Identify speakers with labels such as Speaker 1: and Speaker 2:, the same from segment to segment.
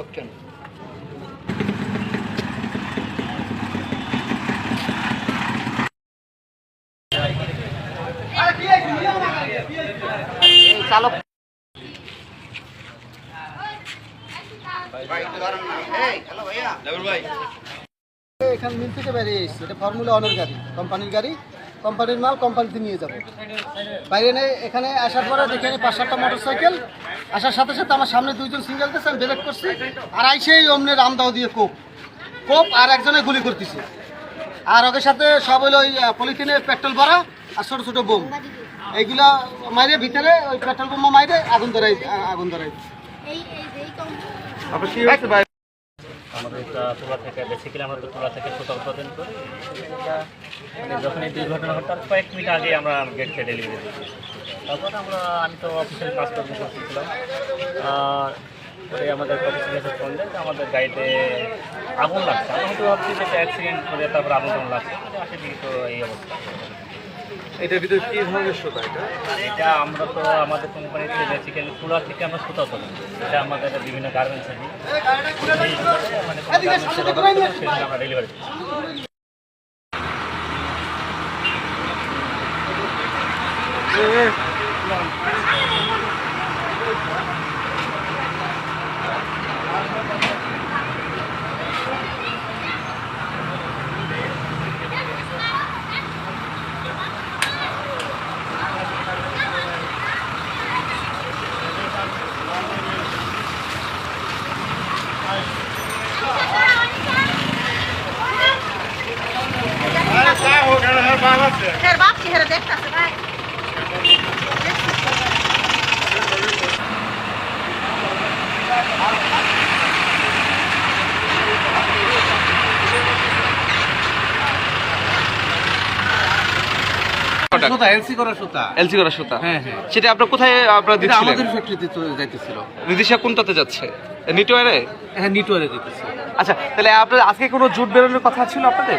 Speaker 1: ওকে চালক।
Speaker 2: এখানে মিল থেকে বেরিয়ে এসেছে। এটা ফর্মুলা অনের গাড়ি কোম্পানির গাড়ি। কোম্পানির মাল কোম্পানিতে নিয়ে যাবে। বাইরে নেই এখানে আসার পরে দেখে পাঁচ সাতটা মোটর সাইকেল আসার সাথে সাথে আমার সামনে দুইজন সিঙ্গেল দিয়েছে আমি ব্রেক করছি। আর আইসেই অমনি রামদাও দিয়ে কোপ। কোপ আর একজনে গুলি করতেছে। আর ওদের সাথে সব হলো ওই পলিথিনে পেট্রোল ভরা আর ছোটো ছোটো বোম। এইগুলা মাইরে ভিতরে ওই পেট্রোল বোমা মাইরে আগুন ধরাই আগুন ধরাই
Speaker 3: এই এই যে এই কম
Speaker 4: আমাদের তোলা থেকে বেসিক্যালি আমরা তো তোলা থেকে কোথাও উৎপাদন করি। মানে যখন এই দুর্ঘটনা ঘটে, তার কয়েক মিনিট আগে আমরা গেটকে ডেলিভারি দিই। তারপর আমরা, আমি তো অফিসিয়াল কাজকর্ম করতেছিলাম আর পরে আমাদের অফিসের কাছে ফোন দেয় আমাদের গাড়িতে আগুন লাগছে। আমরা হয়তো ভাবছি যে একটা অ্যাক্সিডেন্ট করে তারপর আগুন টাগুন লাগছে। কিন্তু আসে তো এই অবস্থা।
Speaker 1: এটার ভিতরে কি ধরনের সুতা এটা?
Speaker 4: এটা আমরা তো আমাদের কোম্পানিতে বেসিক্যালি কুলা থেকে আমরা সুতা তোলি এটা আমাদের বিভিন্ন গার্মেন্টস আছে। মানে ডেলিভারি
Speaker 3: হের বাপ কি হেরে দেখতাছে ভাই
Speaker 5: সুতা এলসি করা সুতা।
Speaker 1: এলসি করা সুতা?
Speaker 5: হ্যাঁ হ্যাঁ।
Speaker 1: সেটা আপনার কোথায় আপনারা দিচ্ছিলেন?
Speaker 5: আমাদের ফ্যাক্টরিতে যাইতেছিল।
Speaker 1: কোনটাতে যাচ্ছে? নিটোয়ারে
Speaker 5: হ্যাঁ দিতেছে
Speaker 1: আচ্ছা তাহলে আপনার আজকে কোনো জুট বেরোনোর কথা ছিল আপনাদের?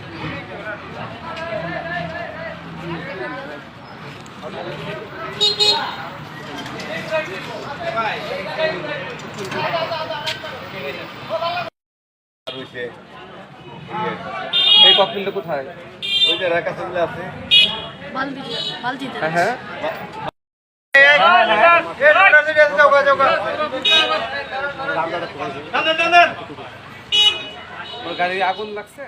Speaker 1: ককটেলটা কোথায়?
Speaker 3: বালতি বালতিতে
Speaker 1: হ্যাঁ হ্যাঁ। ওর গাড়ি আগুন লাগছে?